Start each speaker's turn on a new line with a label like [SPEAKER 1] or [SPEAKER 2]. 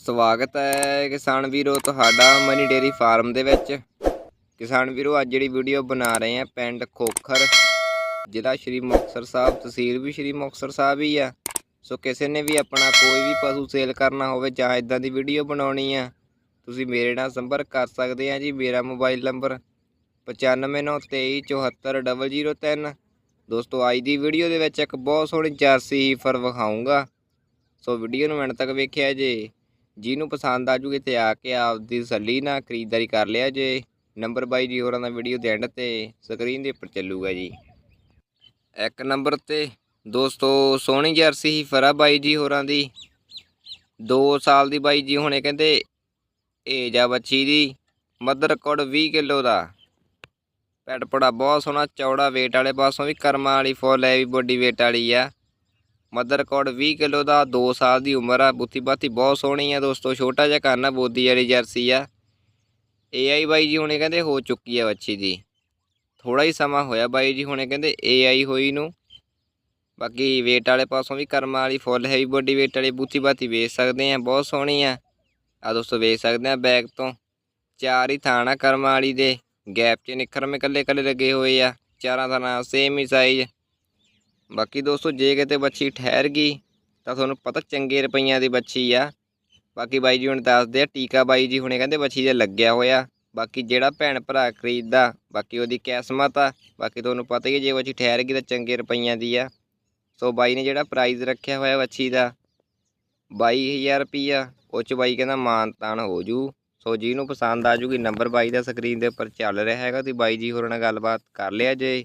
[SPEAKER 1] ਸਵਾਗਤ ਹੈ ਕਿਸਾਨ ਵੀਰੋ ਤੁਹਾਡਾ ਮਨੀ ਡੇਰੀ ਫਾਰਮ ਦੇ ਵਿੱਚ। ਕਿਸਾਨ ਵੀਰੋ, ਅੱਜ ਜਿਹੜੀ ਵੀਡੀਓ ਬਣਾ ਰਹੇ ਆ ਪਿੰਡ ਖੋਖਰ, ਜ਼ਿਲ੍ਹਾ ਸ਼੍ਰੀ ਮੁਕਤਸਰ ਸਾਹਿਬ, ਤਹਿਸੀਲ ਵੀ ਸ਼੍ਰੀ ਮੁਕਤਸਰ ਸਾਹਿਬ ਹੀ ਆ। ਸੋ ਕਿਸੇ ਨੇ ਵੀ ਆਪਣਾ ਕੋਈ ਵੀ ਪਸ਼ੂ ਸੇਲ ਕਰਨਾ ਹੋਵੇ ਜਾਂ ਇਦਾਂ ਦੀ ਵੀਡੀਓ ਬਣਾਉਣੀ ਆ, ਤੁਸੀਂ ਮੇਰੇ ਨਾਲ ਸੰਪਰਕ ਕਰ ਸਕਦੇ ਆ ਜੀ। ਮੇਰਾ ਮੋਬਾਈਲ ਨੰਬਰ 9593247003 ਦੋਸਤੋ, ਅੱਜ ਦੀ ਵੀਡੀਓ ਦੇ ਵਿੱਚ ਇੱਕ ਬਹੁਤ ਸੋਹਣੀ ਜਰਸੀ ਹੀਫਰ ਵਿਖਾਉਂਗਾ ਸੋ ਵੀਡੀਓ ਨੂੰ ਐਂਡ ਤੱਕ ਵੇਖਿਆ ਜੇ। ਜਿਹਨੂੰ ਪਸੰਦ ਆ ਜੂਗੀ ਤੇ ਆ ਕੇ ਆਪਦੀ ਤਸੱਲੀ ਨਾਲ ਖਰੀਦਦਾਰੀ ਕਰ ਲਿਆ ਜੇ। ਨੰਬਰ ਬਾਈ ਜੀ, ਹੋਰਾਂ ਦਾ ਵੀਡੀਓ ਦੇ ਐਂਡ ਤੇ ਸਕਰੀਨ ਦੇ ਉੱਪਰ ਚੱਲੂਗਾ ਜੀ। ਇੱਕ ਨੰਬਰ ਤੇ ਦੋਸਤੋ, ਸੋਹਣੀ ਜਰਸੀ ਹੀਫਰ ਫਰਾ ਬਾਈ ਜੀ ਹੋਰਾਂ ਦੀ। 2 ਸਾਲ ਦੀ ਬਾਈ ਜੀ ਹੁਣੇ ਕਹਿੰਦੇ ਏਜ ਆ ਬੱਚੀ ਦੀ, ਮਦਰ ਕੋਡ 20 ਕਿਲੋ ਦਾ। ਪੈਟ ਪੜਾ ਬਹੁਤ ਸੋਹਣਾ, ਚੌੜਾ weight ਵਾਲੇ ਪਾਸੋਂ ਵੀ ਕਰਮਾਂ ਵਾਲੀ ਫੁੱਲ ਹੈ ਵੀ ਬੋਡੀ weight ਵਾਲੀ ਆ। ਮਦਰ ਕੋਡ 20 ਕਿਲੋ ਦਾ 2 ਸਾਲ ਦੀ ਉਮਰ ਆ। ਬੁੱਤੀ ਬਾਤੀ ਬਹੁਤ ਸੋਹਣੀ ਆ ਦੋਸਤੋ, ਛੋਟਾ ਜਿਹਾ ਕਰਨਾ ਬੋਦੀ ਵਾਲੀ ਜਰਸੀ ਆ। ਏਆਈ ਬਾਈ ਜੀ ਹੁਣੇ ਕਹਿੰਦੇ ਹੋ ਚੁੱਕੀ ਆ ਬੱਚੀ ਦੀ। ਥੋੜਾ ਹੀ ਸਮਾਂ ਹੋਇਆ ਬਾਈ ਜੀ ਹੁਣੇ ਕਹਿੰਦੇ ਏਆਈ ਹੋਈ ਨੂੰ। ਬਾਕੀ weight ਵਾਲੇ ਪਾਸੋਂ ਵੀ ਕਰਮਾਂ ਵਾਲੀ ਫੁੱਲ ਹੈਵੀ ਬੋਡੀ weight ਵਾਲੀ ਬੁੱਤੀ ਬਾਤੀ ਵੇਚ ਸਕਦੇ ਆ, ਬਹੁਤ ਸੋਹਣੀ ਆ। ਆ ਦੋਸਤੋ ਵੇਚ ਸਕਦੇ ਆ ਬੈਗ ਤੋਂ। ਚਾਰ ਹੀ ਥਾਣਾ ਕਰਮਾਂ ਵਾਲੀ ਦੇ। ਗੈਪ 'ਚ ਨਿਖਰਮੇ ਕੱਲੇ ਕੱਲੇ ਲੱਗੇ ਹੋਏ ਆ। ਚਾਰਾਂ ਥਾਣਾ ਸੇਮ ਹੀ ਸਾਈਜ਼ ਬਾਕੀ ਦੋਸਤੋ, ਜੇ ਕਿਤੇ ਬੱਚੀ ਠਹਿਰ ਗਈ, ਤਾਂ ਤੁਹਾਨੂੰ ਪਤਾ ਚੰਗੇ ਰੁਪਈਆਂ ਦੀ ਬੱਚੀ ਆ। ਬਾਕੀ ਬਾਈ ਜੀ ਹੁਣ ਦੱਸਦੇ ਆ, ਟੀਕਾ ਬਾਈ ਜੀ ਹੁਣੇ ਕਹਿੰਦੇ ਬੱਚੀ ਦੇ ਲੱਗਿਆ ਹੋਇਆ। ਬਾਕੀ ਜਿਹੜਾ ਭੈਣ ਭਰਾ ਖਰੀਦਦਾ, ਬਾਕੀ ਉਹਦੀ ਕਿਸਮਤ ਆ। ਬਾਕੀ ਤੁਹਾਨੂੰ ਪਤਾ ਹੀ ਹੈ ਜੇ ਬੱਚੀ ਠਹਿਰ ਗਈ ਤਾਂ ਚੰਗੇ ਰੁਪਈਆਂ ਦੀ ਆ। ਸੋ ਬਾਈ ਨੇ ਜਿਹੜਾ ਪ੍ਰਾਈਜ਼ ਰੱਖਿਆ ਹੋਇਆ ਬੱਚੀ ਦਾ 22000 ਰੁਪਈਆ, ਉਹ 'ਚ ਬਾਈ ਕਹਿੰਦਾ ਮਾਨ ਤਾਨ ਹੋ ਜੂ। ਸੋ ਜਿਹਨੂੰ ਪਸੰਦ ਆ ਜੂਗੀ, ਨੰਬਰ ਬਾਈ ਦਾ ਸਕਰੀਨ ਦੇ ਉੱਪਰ ਚੱਲ ਰਿਹਾ ਹੈਗਾ ਤੁਸੀਂ ਬਾਈ ਜੀ ਹੋਰਾਂ ਨਾਲ ਗੱਲਬਾਤ ਕਰ ਲਿਆ ਜੇ।